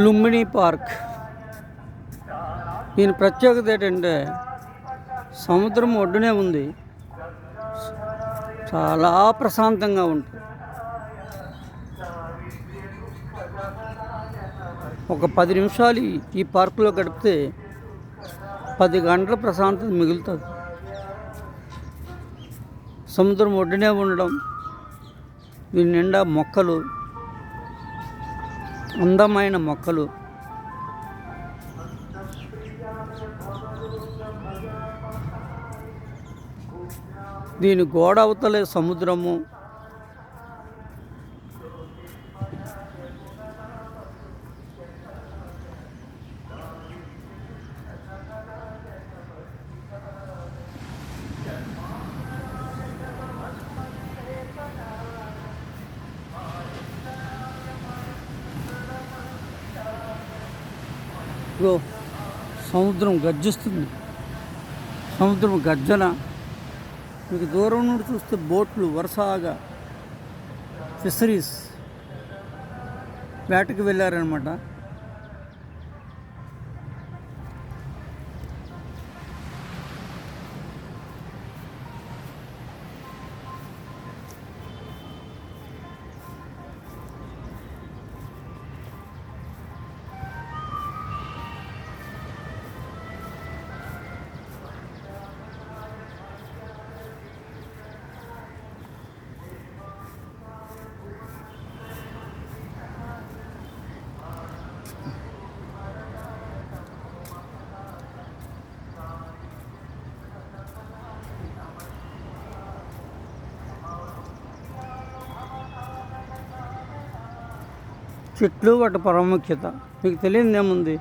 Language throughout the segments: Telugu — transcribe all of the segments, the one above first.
లుంబిని పార్క్. దీని ప్రత్యేకత ఏంటంటే సముద్రం ఒడ్డునే ఉంది. చాలా ప్రశాంతంగా ఉంటుంది ఒక పది నిమిషాలు ఈ- పార్కులో గడిపితే పది గంటల ప్రశాంతత మిగులుతుంది. సముద్రం ఒడ్డునే ఉండడం దీని నిండా మొక్కలు అందమైన మొక్కలు. దీని గోడ అవతలే సముద్రము. ఇగో సముద్రం గర్జిస్తుంది. సముద్రం గర్జన. మీకు దూరం నుండి చూస్తే బోట్లు వరుసగా ఫిషరీస్ వేటకు వెళ్ళారనమాట చెట్లు వాటి ప్రాముఖ్యత. మీకు తెలియదు ఏముంది?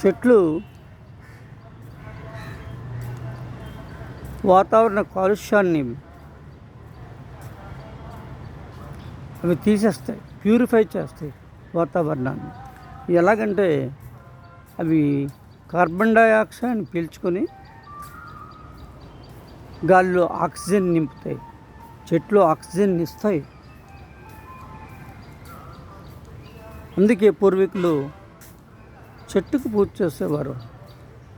చెట్లు వాతావరణ కాలుష్యాన్ని అవి తీసేస్తాయి ప్యూరిఫై చేస్తాయి వాతావరణాన్ని. ఎలాగంటే అవి కార్బన్ డైఆక్సైడ్ పీల్చుకొని గాలిలో ఆక్సిజన్ నింపుతాయి చెట్లు ఆక్సిజన్ ఇస్తాయి. అందుకే పూర్వీకులు చెట్టుకు పూజ చేసేవారు.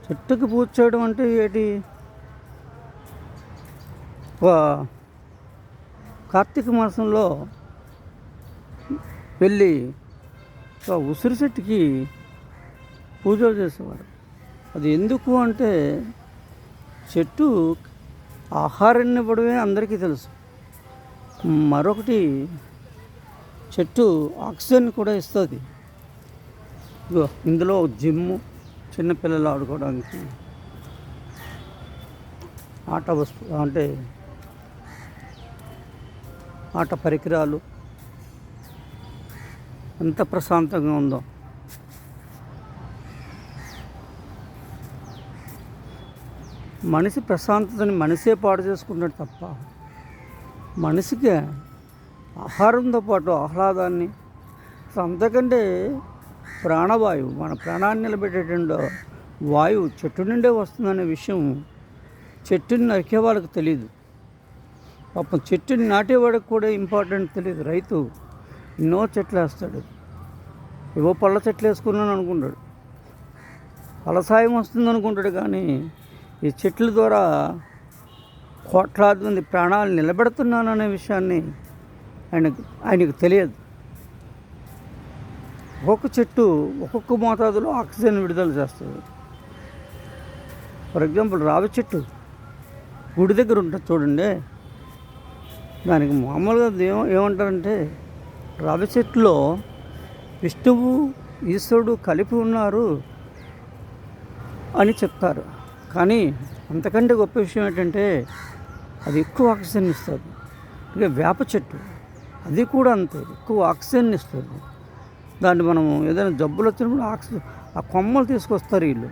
చెట్టుకు పూజ చేయడం అంటే ఏంటి? ఒక కార్తీక మాసంలో వెళ్ళి ఒక ఉసిరి చెట్టుకి పూజలు చేసేవారు. అది ఎందుకు అంటే చెట్టు ఆహారాన్ని ఇవ్వడమే అందరికీ తెలుసు. మరొకటి చెట్టు ఆక్సిజన్ కూడా ఇస్తుంది. ఇందులో జిమ్ము చిన్నపిల్లలు ఆడుకోవడానికి ఆట వస్తు అంటే ఆట పరికరాలు ఎంత ప్రశాంతంగా ఉందో. మనిషి ప్రశాంతతని మనిషే పాడు చేసుకుంటాడు తప్ప మనిషికి ఆహారంతో పాటు ఆహ్లాదాన్ని. అంతకంటే ప్రాణవాయువు మన ప్రాణాన్ని నిలబెట్టేటువంటి వాయువు చెట్టు నుండే వస్తుందనే విషయం చెట్టుని నరికే వాళ్ళకి తెలియదు పాపం చెట్టుని నాటేవాడికి కూడా ఇంపార్టెంట్ తెలియదు రైతు ఎన్నో చెట్లు వేస్తాడు. ఏవో పళ్ళ చెట్లు వేసుకున్నాను అనుకుంటాడు. ఫలసాయం వస్తుంది అనుకుంటాడు కానీ ఈ చెట్ల ద్వారా కోట్లాది మంది ప్రాణాలు నిలబెడుతున్నాననే విషయాన్ని ఆయనకు ఆయనకు తెలియదు. ఒక్కొక్క చెట్టు ఒక్కొక్క మోతాదులో ఆక్సిజన్ విడుదల చేస్తుంది. ఫర్ ఎగ్జాంపుల్ రావి చెట్టు గుడి దగ్గర ఉంటుంది చూడండి దానికి మామూలుగా ఏమ ఏమంటారంటే రావి చెట్టులో విష్ణువు ఈశ్వరుడు కలిపి ఉన్నారు అని చెప్తారు. కానీ అంతకంటే గొప్ప విషయం ఏంటంటే అది ఎక్కువ ఆక్సిజన్ ఇస్తుంది. ఇక వేప చెట్టు. అది కూడా అంతే. ఎక్కువ ఆక్సిజన్ ఇస్తుంది. దాన్ని మనం ఏదైనా జబ్బులు వచ్చినప్పుడు ఆక్సిజన్ ఆ కొమ్మలు తీసుకొస్తారు వీళ్ళు.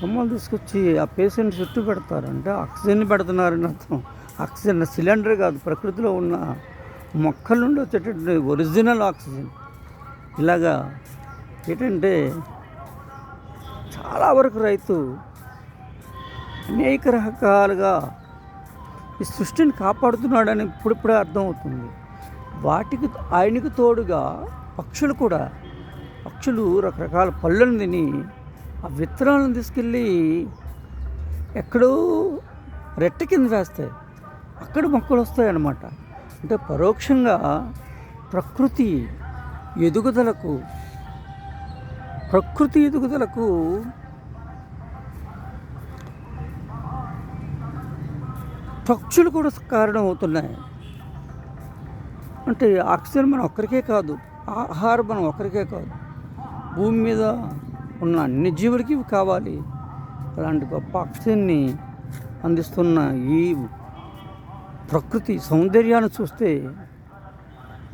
కొమ్మలు తీసుకొచ్చి ఆ పేషెంట్ చుట్టూ పెడతారు అంటే ఆక్సిజన్ పెడుతున్నారని అర్థం. ఆక్సిజన్ సిలిండర్ కాదు ప్రకృతిలో ఉన్న మొక్కల నుండి వచ్చేటటువంటి ఒరిజినల్ ఆక్సిజన్ ఇలాగా ఏంటంటే చాలా వరకు రైతు అనేక రకాలుగా ఈ సృష్టిని కాపాడుతున్నాడని ఇప్పుడిప్పుడే అర్థమవుతుంది. వాటికి ఆయనకు తోడుగా పక్షులు కూడా. పక్షులు రకరకాల పళ్ళను తిని ఆ విత్తనాలను తీసుకెళ్ళి ఎక్కడో రెట్ట కింద వేస్తాయి. అక్కడ మొక్కలు వస్తాయి అన్నమాట అంటే పరోక్షంగా ప్రకృతి ఎదుగుదలకు ప్రకృతి ఎదుగుదలకు పక్షులు కూడా కారణం అవుతున్నాయి అంటే ఆక్సిజన్ మనం ఒక్కరికే కాదు ఆహారం మనం ఒక్కరికే కాదు. భూమి మీద ఉన్న అన్ని జీవులకి కావాలి. అలాంటి గొప్ప ఆక్సిజన్ని అందిస్తున్న ఈ ప్రకృతి సౌందర్యాన్ని చూస్తే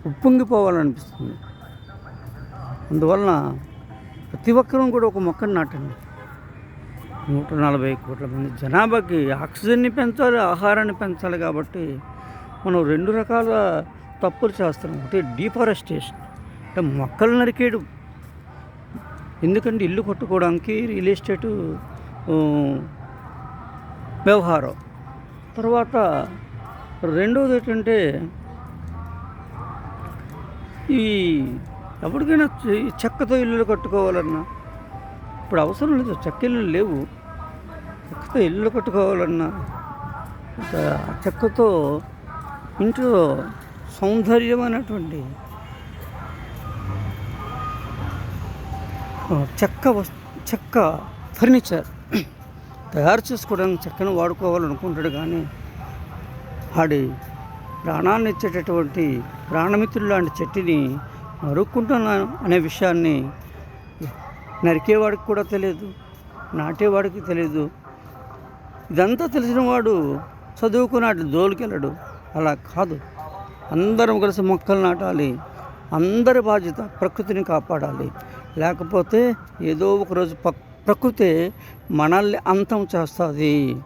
ఉప్పొంగిపోవాలనిపిస్తుంది. అందువలన ప్రతి ఒక్కరూ కూడా ఒక మొక్కను నాటండి. నూట నలభై కోట్ల మంది జనాభాకి ఆక్సిజన్ని పెంచాలి ఆహారాన్ని పెంచాలి కాబట్టి మనం రెండు రకాల తప్పులు చేస్తున్నాం. ఒకటి డీఫారెస్టేషన్. అంటే మొక్కలు నరికేయడం. ఎందుకంటే ఇల్లు కట్టుకోవడానికి రియల్ ఎస్టేటు వ్యవహారం. తర్వాత రెండవది ఏంటంటే ఈ ఎవరికైనా చెక్కతో ఇల్లు కట్టుకోవాలన్నా ఇప్పుడు అవసరం లేదు. చెక్క ఇల్లు లేవు. చెక్కతో ఇల్లు కట్టుకోవాలన్నా చెక్కతో ఇంట్లో సౌందర్యమైనటువంటి చెక్క వస్తు చెక్క ఫర్నిచర్ తయారు చేసుకోవడానికి చెక్కను వాడుకోవాలనుకుంటాడు కానీ వాడి ప్రాణాన్ని ఇచ్చేటటువంటి ప్రాణమిత్రులు లాంటి చెట్టుని నరుక్కుంటున్నాను అనే విషయాన్ని నరికేవాడికి కూడా తెలియదు నాటేవాడికి తెలియదు. ఇదంతా తెలిసిన వాడు చదువుకుని జోలికెళ్ళడు. అలా కాదు. అందరం కలిసి మొక్కలు నాటాలి. అందరి బాధ్యత ప్రకృతిని కాపాడాలి. లేకపోతే ఏదో ఒకరోజు ప్రకృతి మనల్ని అంతం చేస్తుంది.